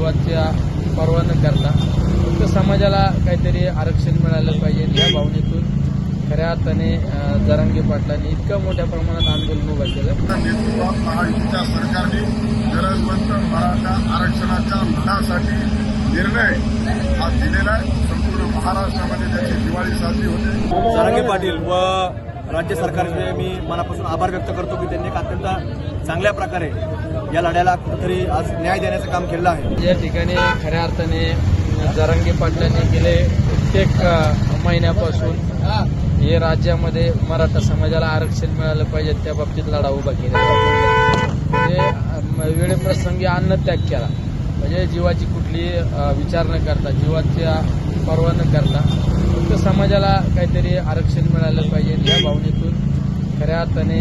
सर्वांच्या पर्वा न करता फक्त समाजाला काहीतरी आरक्षण मिळालं पाहिजे या भावनेतून. खऱ्या अर्थाने जरांगे पाटलांनी इतकं मोठ्या प्रमाणात आंदोलन उभं केलं. नेतृत्वात महायुतीच्या सरकारने गरजवंत मराठा आरक्षणाच्या लढ्यासाठी निर्णय हा दिलेला आहे संपूर्ण महाराष्ट्रामध्ये त्याची दिवाळी साजरी होते जरांगे पाटील व राज्य सरकारचे मी मनापासून आभार व्यक्त करतो की त्यांनी एक अत्यंत चांगल्या प्रकारे या लढ्याला कुठेतरी आज न्याय देण्याचं काम केलं आहे. या ठिकाणी खऱ्या अर्थाने जरंगी पाटलांनी गेले प्रत्येक महिन्यापासून हे राज्यामध्ये मराठा समाजाला आरक्षण मिळालं पाहिजे त्या बाबतीत लढा उभा केला म्हणजे वेळेप्रसंगी अन्न वेळेप्रसंगी अन्नत्याग केला. म्हणजे जीवाची कुठली विचार न करता जीवाच्या पर्वा न करता फक्त समाजाला काहीतरी आरक्षण मिळालं पाहिजे या भावनेतून. खऱ्या अर्थाने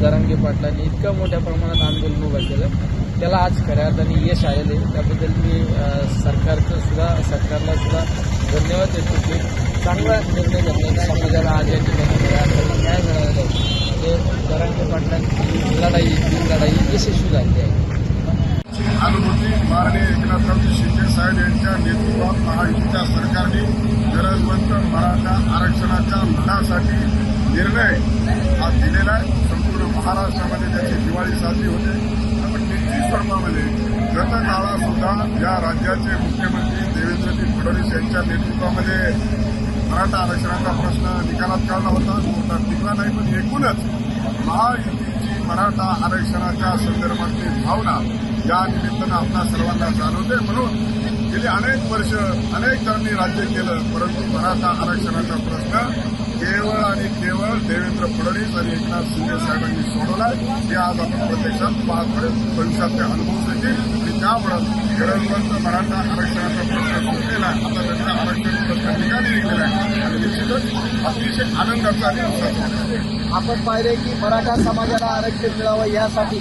जरांगे पाटलांनी इतकं मोठ्या प्रमाणात आंदोलन उभं केलं. त्याला आज खऱ्या अर्थाने यश आलेले त्याबद्दल मी सरकारचं सुद्धा सरकारला सुद्धा धन्यवाद देतो की चांगला निर्णय घेतला समाजाला आज या ठिकाणी खऱ्या अर्थाने न्याय मिळालेला आहे. ते जरांगे पाटलांची लढाई ही लढाई यशस्वी झाली आहे. अनुभूती माननीय एकनाथरावजी शिंदे साहेब यांच्या नेतृत्वात महायुतीच्या सरकार आरक्षणाच्या मनासाठी निर्णय हा दिलेला आहे. संपूर्ण महाराष्ट्रामध्ये त्याची दिवाळी साजरी होते. आपण निश्चित स्वरूपामध्ये गत या राज्याचे मुख्यमंत्री देवेंद्रजी फडणवीस यांच्या नेतृत्वामध्ये मराठा आरक्षणाचा प्रश्न निकालात काढला होता. तो टिकला नाही पण एकूणच महायुतीची मराठा आरक्षणाच्या संदर्भातली भावना या निमित्तानं आपल्या सर्वांना जाणवते. म्हणून गेली अनेक वर्ष अनेक जणांनी राज्य केलं परंतु मराठा आरक्षणाचा प्रश्न केवळ आणि केवळ देवेंद्र फडणवीस आणि एकनाथ शिंदे साहेबांनी सोडवला हे आज आपण प्रत्यक्षात पाहतोय भविष्यात ते अनुभव येतील आणि त्यामुळं केरळपर्यंत मराठा आरक्षणाचा प्रश्न सुटलेला आहे आता त्यांचा आरक्षण प्रश्न ठिकाणी निघलेला आहे आणि निश्चितच अतिशय आनंदाचा आणि आपण पाहिले की मराठा समाजाला आरक्षण मिळावं यासाठी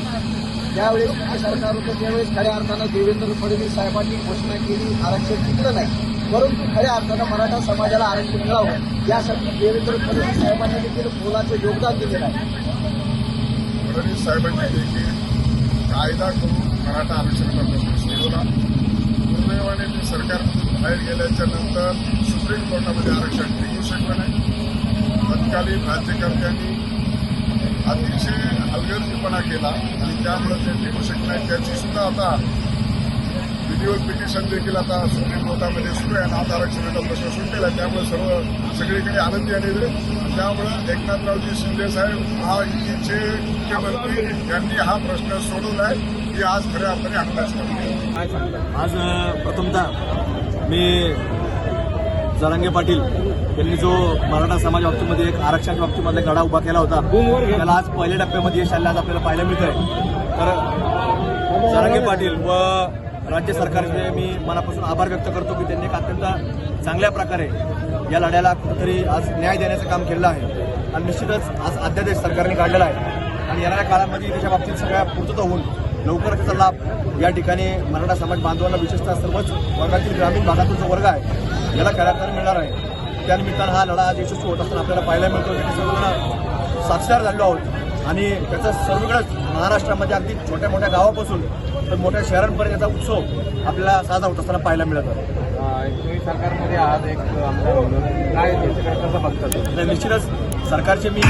ज्यावेळेस सरकार होतं त्यावेळेस खऱ्या अर्थानं देवेंद्र फडणवीस साहेबांनी घोषणा केली आरक्षण टिकलं नाही. परंतु खऱ्या अर्थानं मराठा समाजाला आरक्षण मिळावं यासाठी देवेंद्र फडणवीस साहेबांनी देखील मोलाचं योगदान दिलेलं आहे फडणवीस साहेबांनी देखील कायदा करून मराठा आरक्षणाचा प्रश्न सोडवला दुर्दैवाने ते सरकारमधून बाहेर गेल्याच्यानंतर सुप्रीम कोर्टामध्ये आरक्षण टिकू शकलं नाही. तत्कालीन राज्यकर्त्यांनी अतिशय हलगर्जीपणा केला आणि त्यामुळे ते टिकू शकले नाही त्याची सुद्धा आता व्हिडिओ पिटिशन देखील आता सुप्रीम कोर्टामध्ये सुरू आहे आणि आज आरक्षणाचा प्रश्न सुटलेला आहे त्यामुळे सर्व सगळीकडे आनंदी आणि त्यामुळे एकनाथरावजी शिंदे साहेब महायुतीचे मुख्यमंत्री यांनी हा प्रश्न सोडवला आहे की आज खऱ्या अर्थाने आनंदाची आज प्रथमतः मी जरांगे पाटील यांनी जो मराठा समाज बाबतीमध्ये एक आरक्षणाच्या बाबतीमध्ये लढा उभा केला होता त्याला आज पहिल्या टप्प्यामध्ये यश आलं आज आपल्याला पाहायला मिळत आहे तर जरांगे पाटील व राज्य सरकारचे मी मनापासून आभार व्यक्त करतो की त्यांनी एक अत्यंत चांगल्या प्रकारे या लढ्याला कुठेतरी आज न्याय देण्याचं काम केलं आहे. आणि निश्चितच आज अध्यादेश सरकारने काढलेला आहे. आणि येणाऱ्या काळामध्ये त्याच्या बाबतीत सगळ्या पूर्तता होऊन लवकर त्याचा लाभ या ठिकाणी मराठा समाज बांधवांना विशेषतः सर्वच वर्गातील ग्रामीण भागातील जो वर्ग आहे याला खऱ्या मिळणार आहे. त्यानिमित्तानं हा लढा आज यशस्वी होत असताना आपल्याला पाहायला मिळतो. की सर्व साक्षर झालो आहोत. आणि त्याचा सर्वकडेच महाराष्ट्रामध्ये अगदी छोट्या मोठ्या गावापासून तर मोठ्या शहरांपर्यंत याचा उत्सव आपल्याला साजरा होत असताना पाहायला मिळत आहे. सरकारमध्ये आज एक काय बघतात. निश्चितच सरकारचे मी